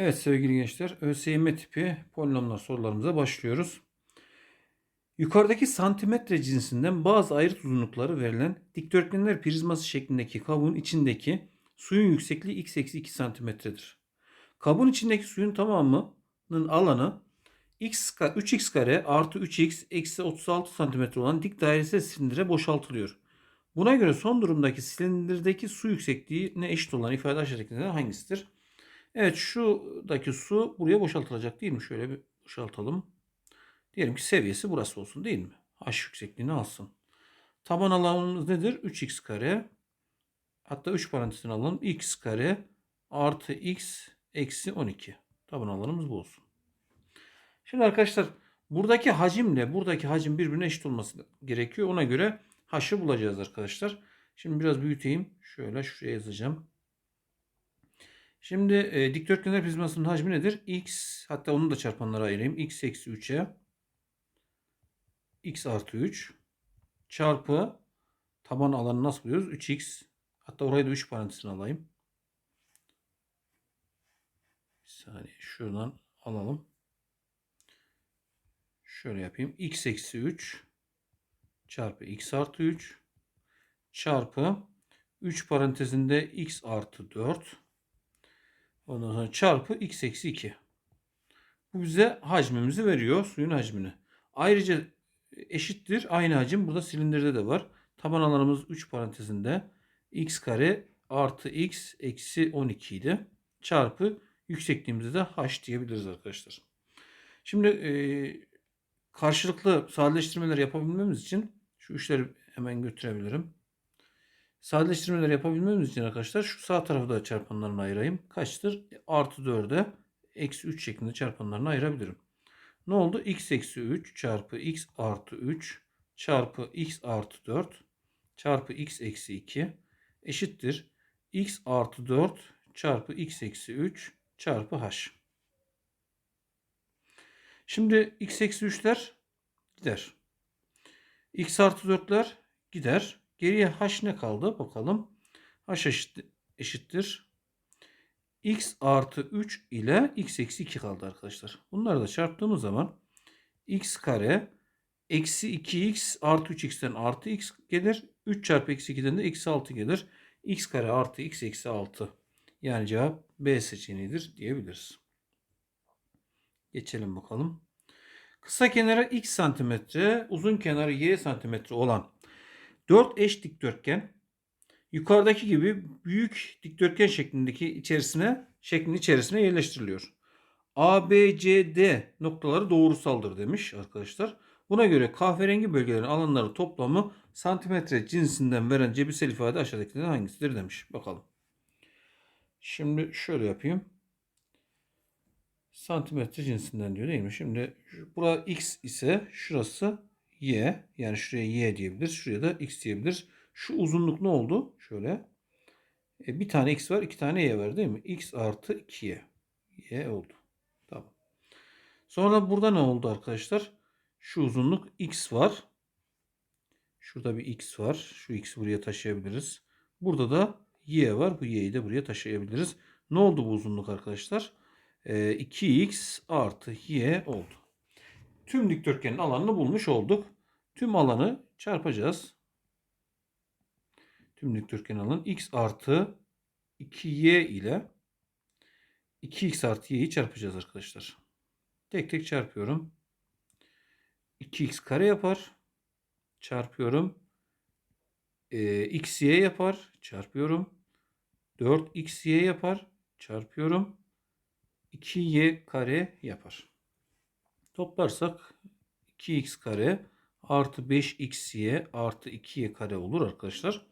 Evet sevgili gençler, ÖSYM tipi polinomlar sorularımıza başlıyoruz. Yukarıdaki santimetre cinsinden bazı ayrıt uzunlukları verilen dikdörtgenler prizması şeklindeki kabuğun içindeki suyun yüksekliği x eksi 2 santimetredir. Kabuğun içindeki suyun tamamının alanı x, ka- 3x kare artı 3x eksi 36 santimetre olan dik dairesel silindire boşaltılıyor. Buna göre son durumdaki silindirdeki su yüksekliğine eşit olan ifade aşağıdakilerden hangisidir? Evet şuradaki su buraya boşaltılacak değil mi? Şöyle bir boşaltalım. Diyelim ki seviyesi burası olsun değil mi? H yüksekliğini alsın. Taban alanımız nedir? 3x kare. Hatta 3 parantezini alalım. x kare artı x eksi 12. Taban alanımız bu olsun. Şimdi arkadaşlar buradaki hacimle buradaki hacim birbirine eşit olması gerekiyor. Ona göre h'ı bulacağız arkadaşlar. Şimdi biraz büyüteyim. Şöyle şuraya yazacağım. Şimdi e, dikdörtgenler prizmasının hacmi nedir? x hatta onu da çarpanlara ayırayım. x eksi 3'e x artı 3 çarpı taban alanı nasıl buluyoruz? 3x hatta orayı da 3 parantezine alayım. Bir saniye şuradan alalım. Şöyle yapayım. x eksi 3 çarpı x artı 3 çarpı 3 parantezinde x artı 4 Ondan sonra çarpı x eksi 2. Bu bize hacmimizi veriyor. Suyun hacmini. Ayrıca eşittir. Aynı hacim burada silindirde de var. Taban alanımız 3 parantezinde x kare artı x eksi 12 idi. Çarpı yüksekliğimizde de h diyebiliriz arkadaşlar. Şimdi e, karşılıklı sadeleştirmeler yapabilmemiz için şu üçleri hemen götürebilirim. Sadeleştirmeler yapabilmemiz için arkadaşlar şu sağ tarafı da çarpanlarına ayırayım. Kaçtır? Artı 4'e eksi 3 şeklinde çarpanlarına ayırabilirim. Ne oldu? x eksi 3 çarpı x artı 3 çarpı x artı 4 çarpı x eksi 2 eşittir. x artı 4 çarpı x eksi 3 çarpı h. Şimdi x eksi 3'ler gider. x artı 4'ler gider. Geriye h ne kaldı? Bakalım. h eşit, eşittir. x artı 3 ile x eksi 2 kaldı arkadaşlar. Bunları da çarptığımız zaman x kare eksi 2x artı 3x'ten artı x gelir. 3 çarpı eksi 2'den de eksi 6 gelir. x kare artı x eksi 6. Yani cevap B seçeneğidir diyebiliriz. Geçelim bakalım. Kısa kenara x santimetre, uzun kenarı y santimetre olan 4 eş dikdörtgen yukarıdaki gibi büyük dikdörtgen şeklindeki içerisine şeklin içerisine yerleştiriliyor. A, B, C, D noktaları doğrusaldır demiş arkadaşlar. Buna göre kahverengi bölgelerin alanları toplamı santimetre cinsinden veren cebirsel ifade aşağıdakilerden hangisidir demiş. Bakalım. Şimdi şöyle yapayım. Santimetre cinsinden diyor değil mi? Şimdi bura x ise şurası y. Yani şuraya y diyebiliriz. Şuraya da x diyebiliriz. Şu uzunluk ne oldu? Şöyle. E, bir tane x var. iki tane y var değil mi? x artı 2y. y oldu. Tamam. Sonra burada ne oldu arkadaşlar? Şu uzunluk x var. Şurada bir x var. Şu x'i buraya taşıyabiliriz. Burada da y var. Bu y'yi de buraya taşıyabiliriz. Ne oldu bu uzunluk arkadaşlar? E, 2x artı y oldu. Tüm dikdörtgenin alanını bulmuş olduk. Tüm alanı çarpacağız. Tüm dikdörtgen alanı x artı 2y ile 2x artı y'yi çarpacağız arkadaşlar. Tek tek çarpıyorum. 2x kare yapar. Çarpıyorum. Ee, xy yapar. Çarpıyorum. 4xy yapar. Çarpıyorum. 2y kare yapar. Toplarsak 2x kare artı 5xy artı 2y kare olur arkadaşlar.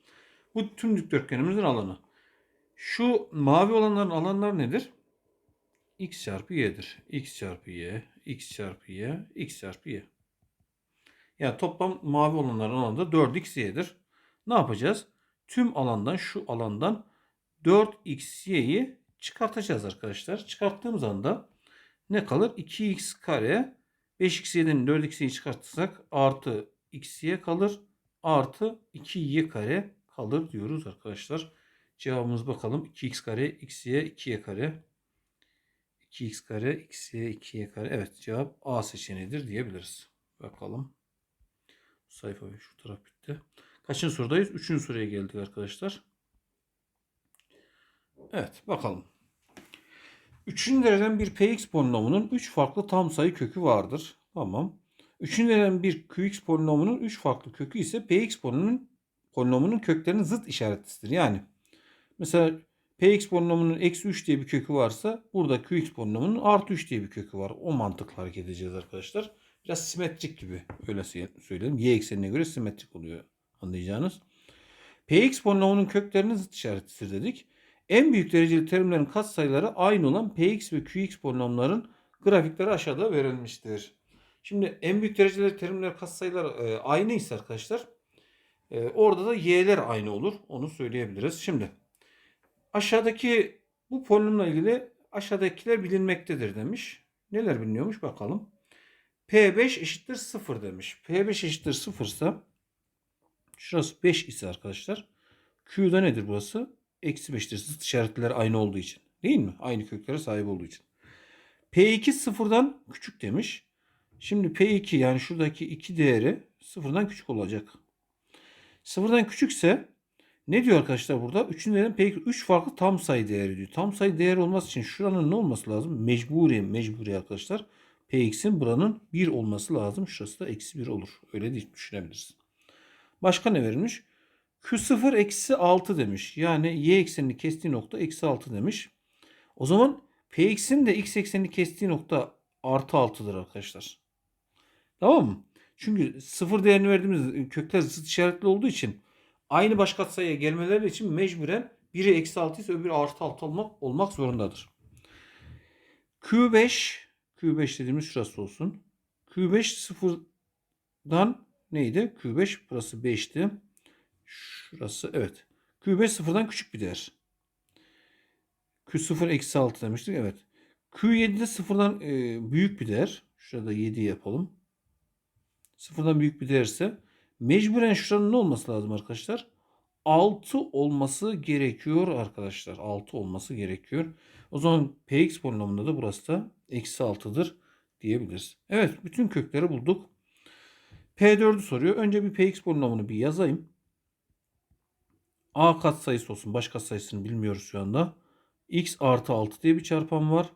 Bu tüm dikdörtgenimizin alanı. Şu mavi olanların alanları nedir? x çarpı y'dir. x çarpı y, x çarpı y, x çarpı y. Yani toplam mavi olanların alanı da 4xy'dir. Ne yapacağız? Tüm alandan şu alandan 4xy'yi çıkartacağız arkadaşlar. Çıkarttığımız anda ne kalır? 2x kare 5x'den 4x'yi çıkartırsak artı x'ye kalır. Artı 2y kare kalır diyoruz arkadaşlar. Cevabımız bakalım. 2x kare x'ye 2y kare. 2x kare xy 2y kare. Evet cevap A seçeneğidir diyebiliriz. Bakalım. Sayfa şu taraf bitti. Kaçıncı sorudayız? Üçüncü soruya geldik arkadaşlar. Evet bakalım. Üçüncü dereceden bir px polinomunun 3 farklı tam sayı kökü vardır. Tamam. Üçüncü dereceden bir qx polinomunun 3 farklı kökü ise px polinomunun, polinomunun köklerinin zıt işaretlisidir. Yani mesela px polinomunun eksi 3 diye bir kökü varsa burada qx polinomunun artı 3 diye bir kökü var. O mantıkla hareket edeceğiz arkadaşlar. Biraz simetrik gibi öyle söyleyelim. Y eksenine göre simetrik oluyor anlayacağınız. Px polinomunun köklerinin zıt işaretlidir dedik. En büyük dereceli terimlerin katsayıları aynı olan Px ve Qx polinomların grafikleri aşağıda verilmiştir. Şimdi en büyük dereceli terimler katsayılar e, aynıysa arkadaşlar e, orada da y'ler aynı olur. Onu söyleyebiliriz. Şimdi aşağıdaki bu polinomla ilgili aşağıdakiler bilinmektedir demiş. Neler biliniyormuş bakalım. P5 eşittir 0 demiş. P5 eşittir 0 ise şurası 5 ise arkadaşlar Q'da nedir burası? Eksi 5'tir. Zıt işaretler aynı olduğu için. Değil mi? Aynı köklere sahip olduğu için. P2 sıfırdan küçük demiş. Şimdi P2 yani şuradaki 2 değeri sıfırdan küçük olacak. Sıfırdan küçükse ne diyor arkadaşlar burada? 3'ün değeri P2 3 farklı tam sayı değeri diyor. Tam sayı değeri olması için şuranın ne olması lazım? Mecburi, mecburi arkadaşlar. Px'in buranın 1 olması lazım. Şurası da eksi 1 olur. Öyle değil düşünebiliriz. Başka ne verilmiş? Q0 eksi 6 demiş. Yani y eksenini kestiği nokta eksi 6 demiş. O zaman Px'in de x eksenini kestiği nokta artı 6'dır arkadaşlar. Tamam mı? Çünkü sıfır değerini verdiğimiz kökler zıt işaretli olduğu için aynı baş katsayıya gelmeleri için mecburen biri eksi 6 ise öbürü artı 6 olmak, olmak zorundadır. Q5 Q5 dediğimiz şurası olsun. Q5 sıfırdan neydi? Q5 burası 5'ti. Şurası evet. Q5 sıfırdan küçük bir değer. Q0 eksi 6 demiştik. Evet. Q7 de sıfırdan e, büyük bir değer. Şurada 7 yapalım. Sıfırdan büyük bir değerse mecburen şuranın ne olması lazım arkadaşlar? 6 olması gerekiyor arkadaşlar. 6 olması gerekiyor. O zaman px polinomunda da burası da eksi 6'dır diyebiliriz. Evet bütün kökleri bulduk. P4'ü soruyor. Önce bir px polinomunu bir yazayım. A katsayısı olsun. Baş katsayısını bilmiyoruz şu anda. X artı 6 diye bir çarpan var.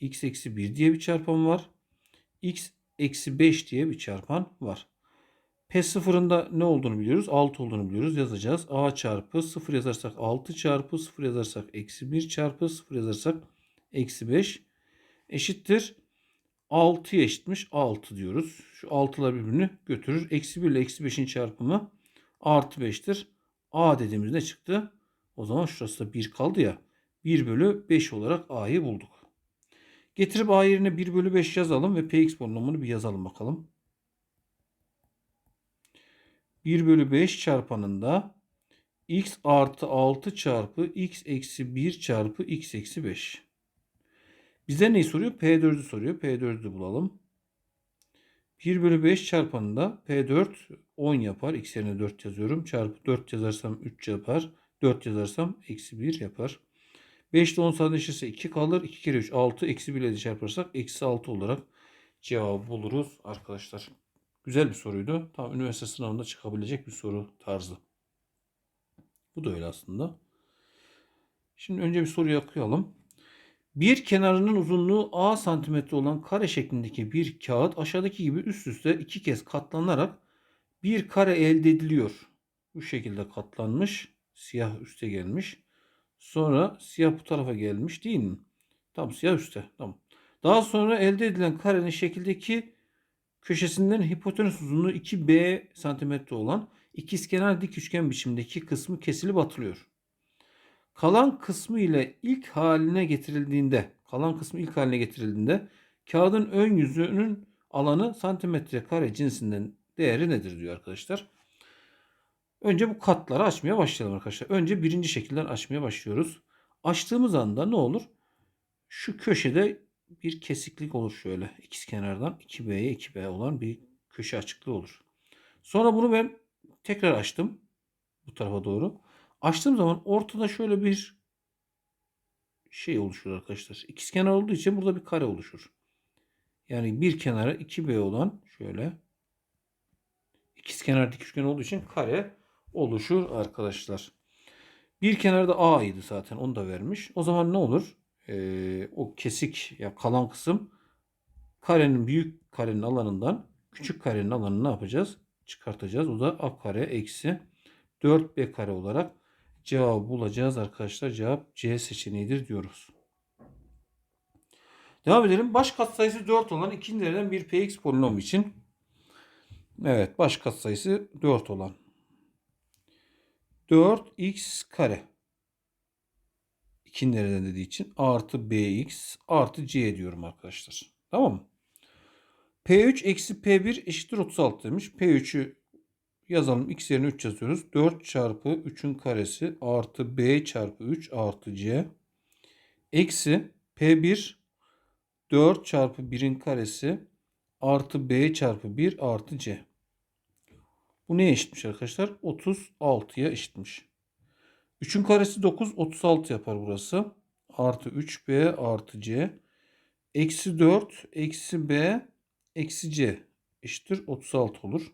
X eksi 1 diye bir çarpan var. X eksi 5 diye bir çarpan var. P sıfırında ne olduğunu biliyoruz. 6 olduğunu biliyoruz. Yazacağız. A çarpı 0 yazarsak 6 çarpı 0 yazarsak eksi 1 çarpı 0 yazarsak eksi 5 eşittir. 6'ya eşitmiş 6 diyoruz. Şu 6'lar birbirini götürür. Eksi 1 ile eksi 5'in çarpımı artı 5'tir. A dediğimiz ne çıktı? O zaman şurası da 1 kaldı ya. 1 bölü 5 olarak A'yı bulduk. Getirip A yerine 1 bölü 5 yazalım ve Px polinomunu bir yazalım bakalım. 1 bölü 5 çarpanında x artı 6 çarpı x eksi 1 çarpı x eksi 5. Bize neyi soruyor? P4'ü soruyor. P4'ü de bulalım. 1 bölü 5 çarpanında P4 10 yapar. X yerine 4 yazıyorum. Çarpı 4 yazarsam 3 yapar. 4 yazarsam eksi 1 yapar. 5 ile 10 sadeleşirse 2 kalır. 2 kere 3 6. Eksi 1 ile de çarparsak eksi 6 olarak cevabı buluruz arkadaşlar. Güzel bir soruydu. Tam üniversite sınavında çıkabilecek bir soru tarzı. Bu da öyle aslında. Şimdi önce bir soruyu okuyalım. Bir kenarının uzunluğu A santimetre olan kare şeklindeki bir kağıt aşağıdaki gibi üst üste iki kez katlanarak bir kare elde ediliyor. Bu şekilde katlanmış. Siyah üste gelmiş. Sonra siyah bu tarafa gelmiş değil mi? Tam siyah üste. Tamam. Daha sonra elde edilen karenin şekildeki köşesinden hipotenüs uzunluğu 2B santimetre olan ikizkenar dik üçgen biçimdeki kısmı kesilip atılıyor. Kalan kısmı ile ilk haline getirildiğinde, kalan kısmı ilk haline getirildiğinde kağıdın ön yüzünün alanı santimetre kare cinsinden değeri nedir diyor arkadaşlar. Önce bu katları açmaya başlayalım arkadaşlar. Önce birinci şekilden açmaya başlıyoruz. Açtığımız anda ne olur? Şu köşede bir kesiklik olur şöyle. İkiz kenardan 2B'ye 2B olan bir köşe açıklığı olur. Sonra bunu ben tekrar açtım. Bu tarafa doğru. Açtığım zaman ortada şöyle bir şey oluşur arkadaşlar. İkizkenar olduğu için burada bir kare oluşur. Yani bir kenara 2B olan şöyle ikizkenar dik üçgen olduğu için kare oluşur arkadaşlar. Bir kenarda A idi zaten onu da vermiş. O zaman ne olur? Ee, o kesik ya kalan kısım karenin büyük karenin alanından küçük karenin alanını ne yapacağız? Çıkartacağız. O da A kare eksi 4B kare olarak cevabı bulacağız arkadaşlar. Cevap C seçeneğidir diyoruz. Devam edelim. Baş katsayısı 4 olan ikinci dereceden bir px polinom için. Evet baş katsayısı 4 olan. 4x kare. İkinci dereceden dediği için artı bx artı c diyorum arkadaşlar. Tamam mı? P3 eksi P1 eşittir 36 demiş. P3'ü yazalım. X yerine 3 yazıyoruz. 4 çarpı 3'ün karesi artı B çarpı 3 artı C. Eksi P1 4 çarpı 1'in karesi artı B çarpı 1 artı C. Bu neye eşitmiş arkadaşlar? 36'ya eşitmiş. 3'ün karesi 9. 36 yapar burası. Artı 3B artı C. Eksi 4 eksi B eksi C eşittir 36 olur.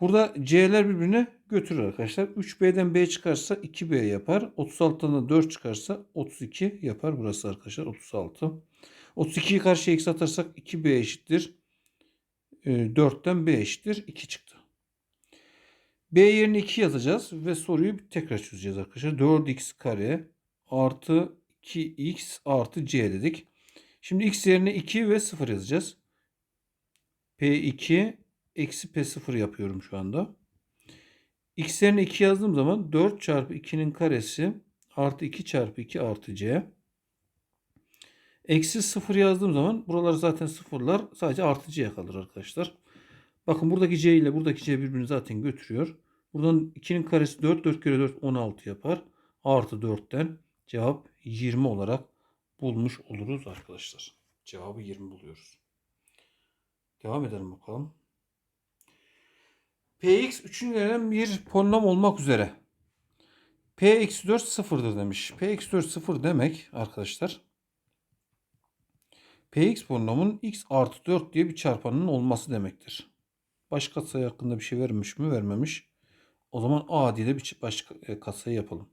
Burada C'ler birbirine götürür arkadaşlar. 3B'den B çıkarsa 2B yapar. 36'dan da 4 çıkarsa 32 yapar burası arkadaşlar. 36. 32'yi karşıya eksi atarsak 2B eşittir. 4'ten B eşittir. 2 çıktı. B yerine 2 yazacağız ve soruyu tekrar çözeceğiz arkadaşlar. 4x kare artı 2x artı c dedik. Şimdi x yerine 2 ve 0 yazacağız. P2 eksi P0 yapıyorum şu anda. X yerine 2 yazdığım zaman 4 çarpı 2'nin karesi artı 2 çarpı 2 artı c. Eksi 0 yazdığım zaman buralar zaten sıfırlar. Sadece artı c'ye kalır arkadaşlar. Bakın buradaki c ile buradaki c birbirini zaten götürüyor. Buradan 2'nin karesi 4. 4 kere 4 16 yapar. Artı 4'ten cevap 20 olarak bulmuş oluruz arkadaşlar. Cevabı 20 buluyoruz. Devam edelim bakalım. Px 3'ün yerine bir polinom olmak üzere. P eksi 4 sıfırdır demiş. P eksi 4 sıfır demek arkadaşlar. Px polinomun x artı 4 diye bir çarpanının olması demektir. Başka sayı hakkında bir şey vermiş mi? Vermemiş. O zaman a diye de bir başka katsayı yapalım.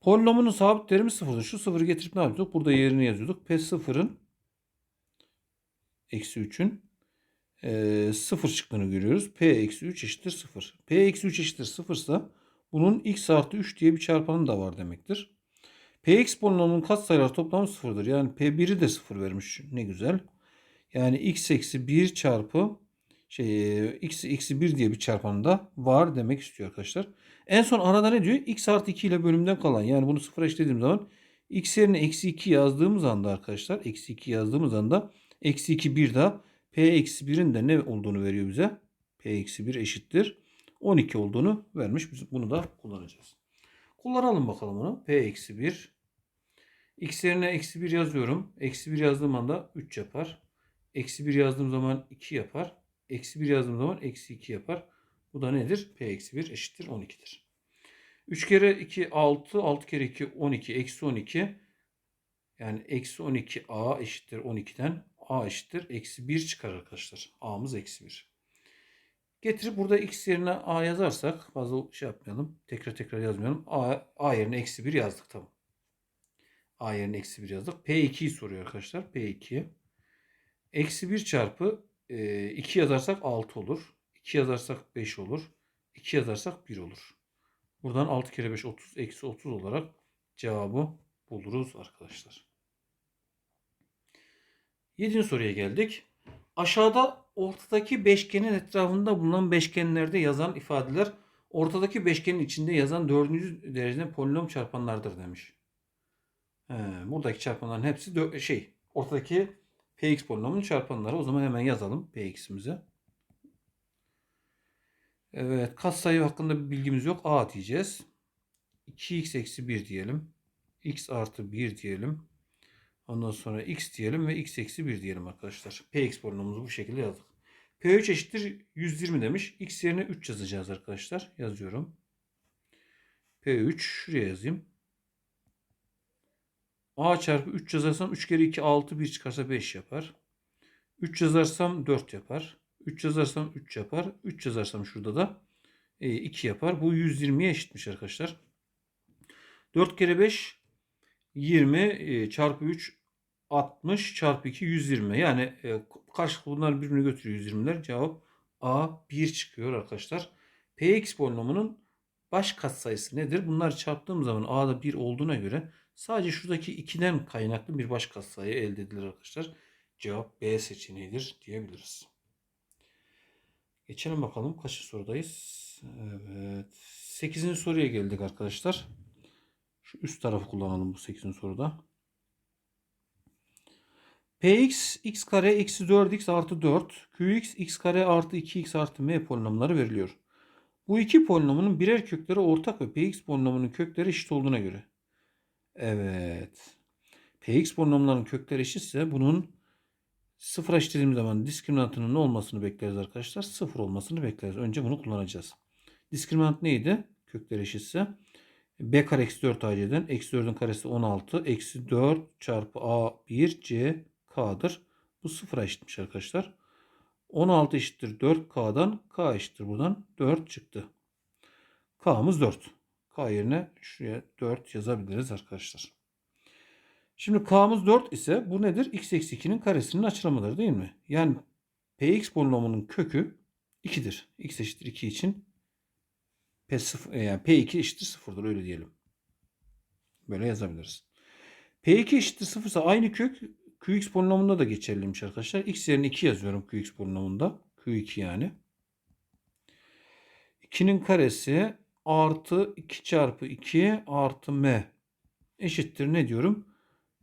Polinomunun sabit terimi sıfırdır. Şu sıfırı getirip ne yapıyorduk? Burada yerini yazıyorduk. P sıfırın eksi 3'ün e, 0 çıktığını görüyoruz. P eksi 3 eşittir 0. P eksi 3 eşittir 0 ise bunun x artı 3 diye bir çarpanı da var demektir. Px polinomunun katsayılar toplamı 0'dır. Yani P1'i de 0 vermiş. Ne güzel. Yani x eksi 1 çarpı şey x eksi 1 diye bir çarpanı da var demek istiyor arkadaşlar. En son arada ne diyor? x artı 2 ile bölümden kalan. Yani bunu sıfıra eşitlediğim zaman x yerine eksi 2 yazdığımız anda arkadaşlar. Eksi 2 yazdığımız anda eksi 2 1 daha P eksi 1'in de ne olduğunu veriyor bize? P eksi 1 eşittir. 12 olduğunu vermiş. Biz bunu da kullanacağız. Kullanalım bakalım onu. P eksi 1. X yerine eksi 1 yazıyorum. Eksi 1 yazdığım anda 3 yapar. Eksi 1 yazdığım zaman 2 yapar. Eksi 1 yazdığım zaman eksi 2 yapar. Bu da nedir? P eksi 1 eşittir 12'dir. 3 kere 2 6. 6 kere 2 12. Eksi 12. Yani eksi 12 A eşittir 12'den. A eşittir. Eksi 1 çıkar arkadaşlar. A'mız eksi 1. Getirip burada x yerine A yazarsak fazla şey yapmayalım. Tekrar tekrar yazmayalım. A, A yerine eksi 1 yazdık tamam. A yerine eksi 1 yazdık. P2'yi soruyor arkadaşlar. P2. Eksi 1 çarpı 2 yazarsak 6 olur. 2 yazarsak 5 olur. 2 yazarsak 1 olur. Buradan 6 kere 5 30 eksi 30 olarak cevabı buluruz arkadaşlar. 7. soruya geldik. Aşağıda ortadaki beşgenin etrafında bulunan beşgenlerde yazan ifadeler ortadaki beşgenin içinde yazan 4. dereceden polinom çarpanlardır demiş. He, buradaki çarpanların hepsi şey ortadaki px polinomunun çarpanları. O zaman hemen yazalım px'imizi. Evet katsayı hakkında bir bilgimiz yok. A diyeceğiz. 2x eksi 1 diyelim. x artı 1 diyelim. Ondan sonra x diyelim ve x eksi 1 diyelim arkadaşlar. Px polinomumuzu bu şekilde yazdık. P3 eşittir 120 demiş. X yerine 3 yazacağız arkadaşlar. Yazıyorum. P3 şuraya yazayım. A çarpı 3 yazarsam 3 kere 2 6 1 çıkarsa 5 yapar. 3 yazarsam 4 yapar. 3 yazarsam 3 yapar. 3 yazarsam şurada da 2 yapar. Bu 120'ye eşitmiş arkadaşlar. 4 kere 5 20 e, çarpı 3 60 çarpı 2 120. Yani e, karşılıklı bunlar birbirini götürüyor 120'ler. Cevap A 1 çıkıyor arkadaşlar. Px polinomunun baş katsayısı nedir? Bunları çarptığım zaman A'da 1 olduğuna göre sadece şuradaki 2'den kaynaklı bir baş katsayı elde edilir arkadaşlar. Cevap B seçeneğidir diyebiliriz. Geçelim bakalım kaçıncı sorudayız. Evet. 8. soruya geldik arkadaşlar. Şu üst tarafı kullanalım bu 8. soruda. Px x kare eksi 4x artı 4 Qx x kare artı 2x artı m polinomları veriliyor. Bu iki polinomunun birer kökleri ortak ve Px polinomunun kökleri eşit olduğuna göre. Evet. Px polinomunların kökleri eşitse bunun sıfır eşitlediğimiz zaman diskriminantının ne olmasını bekleriz arkadaşlar? Sıfır olmasını bekleriz. Önce bunu kullanacağız. Diskriminant neydi? Kökler eşitse b kare eksi 4 ac'den eksi 4'ün karesi 16 eksi 4 çarpı a 1 c k'dır. Bu sıfıra eşitmiş arkadaşlar. 16 eşittir 4k'dan k eşittir buradan 4 çıktı. k'mız 4. k yerine şuraya 4 yazabiliriz arkadaşlar. Şimdi k'mız 4 ise bu nedir? x eksi 2'nin karesinin açılımıdır değil mi? Yani px polinomunun kökü 2'dir. x eşittir 2 için P, 0, yani P2 eşittir 0'dır öyle diyelim. Böyle yazabiliriz. P2 eşittir 0 ise aynı kök Qx polinomunda da geçerliymiş arkadaşlar. X yerine 2 yazıyorum Qx polinomunda. Q2 yani. 2'nin karesi artı 2 çarpı 2 artı m eşittir ne diyorum?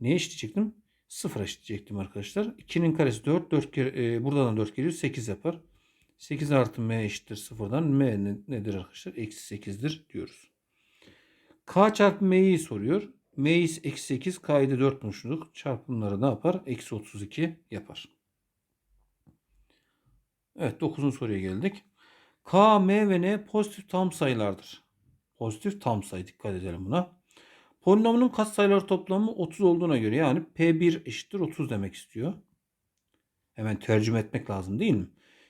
Ne eşitleyecektim? 0 eşitleyecektim arkadaşlar. 2'nin karesi 4. 4 kere, e, buradan 4 geliyor. 8 yapar. 8 artı m eşittir 0'dan m nedir arkadaşlar? Eksi 8'dir diyoruz. k çarpı m'yi soruyor. m'yi eksi 8 k'yı da 4 bulmuştuk. Çarpımları ne yapar? Eksi 32 yapar. Evet 9. soruya geldik. K, M ve N pozitif tam sayılardır. Pozitif tam sayı dikkat edelim buna. Polinomunun katsayıları toplamı 30 olduğuna göre yani P1 eşittir 30 demek istiyor. Hemen tercüme etmek lazım değil mi?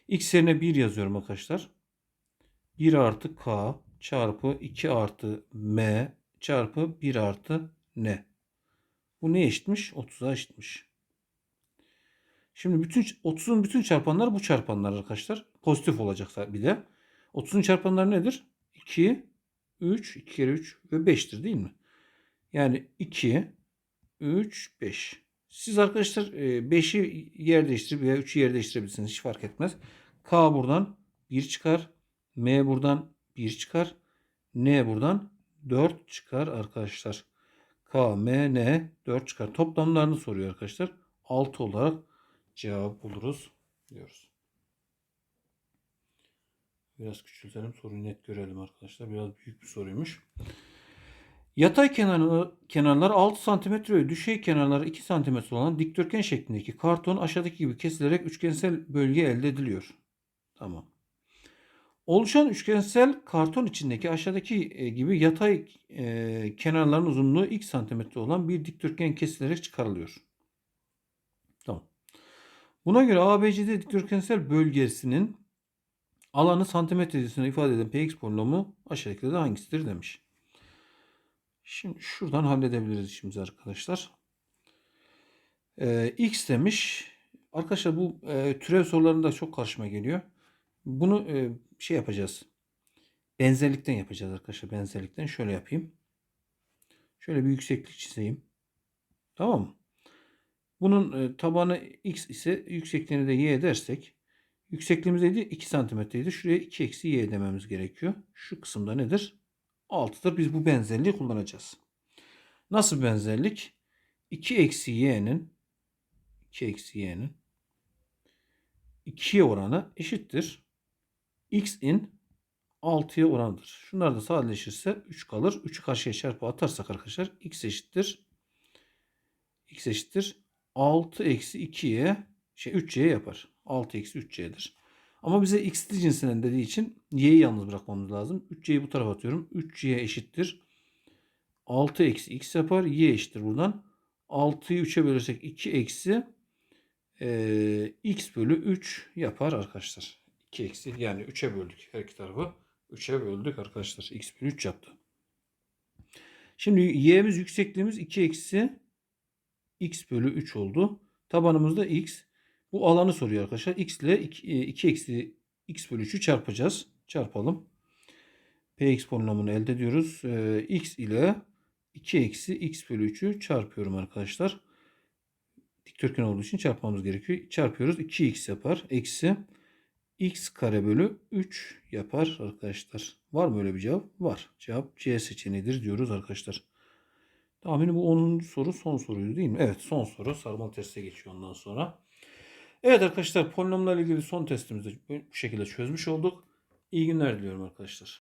X yerine 1 yazıyorum arkadaşlar. 1 artı K çarpı 2 artı M çarpı 1 artı N. Bu ne eşitmiş? 30'a eşitmiş. Şimdi bütün 30'un bütün çarpanları bu çarpanlar arkadaşlar. Pozitif olacaksa bir de. 30'un çarpanları nedir? 2, 3, 2 kere 3 ve 5'tir değil mi? Yani 2, 3, 5. Siz arkadaşlar 5'i yer değiştirip veya 3'ü yer değiştirebilirsiniz. Hiç fark etmez. K buradan 1 çıkar. M buradan 1 çıkar. N buradan 4 çıkar arkadaşlar. K, M, N 4 çıkar. Toplamlarını soruyor arkadaşlar. 6 olarak cevap buluruz diyoruz. Biraz küçültelim soruyu net görelim arkadaşlar. Biraz büyük bir soruymuş. Yatay kenarı, kenarlar 6 cm ve düşey kenarları 2 cm olan dikdörtgen şeklindeki karton aşağıdaki gibi kesilerek üçgensel bölge elde ediliyor. Tamam. Oluşan üçgensel karton içindeki aşağıdaki e, gibi yatay e, kenarların uzunluğu x santimetre olan bir dikdörtgen kesilerek çıkarılıyor. Buna göre ABCD dikdörtgensel bölgesinin alanı santimetre cinsinden ifade eden px polinomu aşağıdakilerden hangisidir demiş. Şimdi şuradan halledebiliriz işimizi arkadaşlar. Ee, x demiş. Arkadaşlar bu e, türev sorularında çok karşıma geliyor. Bunu e, şey yapacağız. Benzerlikten yapacağız arkadaşlar. Benzerlikten şöyle yapayım. Şöyle bir yükseklik çizeyim. Tamam mı? Bunun e, tabanı x ise yüksekliğini de y dersek yüksekliğimiz neydi? 2 santimetreydi. Şuraya 2 eksi y dememiz gerekiyor. Şu kısımda nedir? 6'dır. Biz bu benzerliği kullanacağız. Nasıl benzerlik? 2 eksi y'nin 2 eksi y'nin 2'ye oranı eşittir. x'in 6'ya oranıdır. Şunlar da sadeleşirse 3 kalır. 3'ü karşıya çarpı atarsak arkadaşlar x eşittir. x eşittir. 6 eksi 2'ye şey 3y yapar. 6 eksi 3y'dir. Ama bize x'li cinsinden dediği için y'yi yalnız bırakmamız lazım. 3y'yi bu tarafa atıyorum. 3y eşittir. 6 eksi x yapar. y eşittir buradan. 6'yı 3'e bölersek 2 eksi eee, x bölü 3 yapar arkadaşlar. 2 eksi yani 3'e böldük her iki tarafı. 3'e böldük arkadaşlar. x bölü 3 yaptı. Şimdi y'miz yüksekliğimiz 2 eksi x bölü 3 oldu. Tabanımız da x. Bu alanı soruyor arkadaşlar. x ile 2, eksi x bölü 3'ü çarpacağız. Çarpalım. px polinomunu elde ediyoruz. Ee, x ile 2 eksi x bölü 3'ü çarpıyorum arkadaşlar. Dikdörtgen olduğu için çarpmamız gerekiyor. Çarpıyoruz. 2x yapar. Eksi x kare bölü 3 yapar arkadaşlar. Var mı öyle bir cevap? Var. Cevap C seçeneğidir diyoruz arkadaşlar. Tahminim bu 10. soru son soruydu değil mi? Evet son soru. Sarmal teste geçiyor ondan sonra. Evet arkadaşlar polinomlarla ilgili son testimizi bu şekilde çözmüş olduk. İyi günler diliyorum arkadaşlar.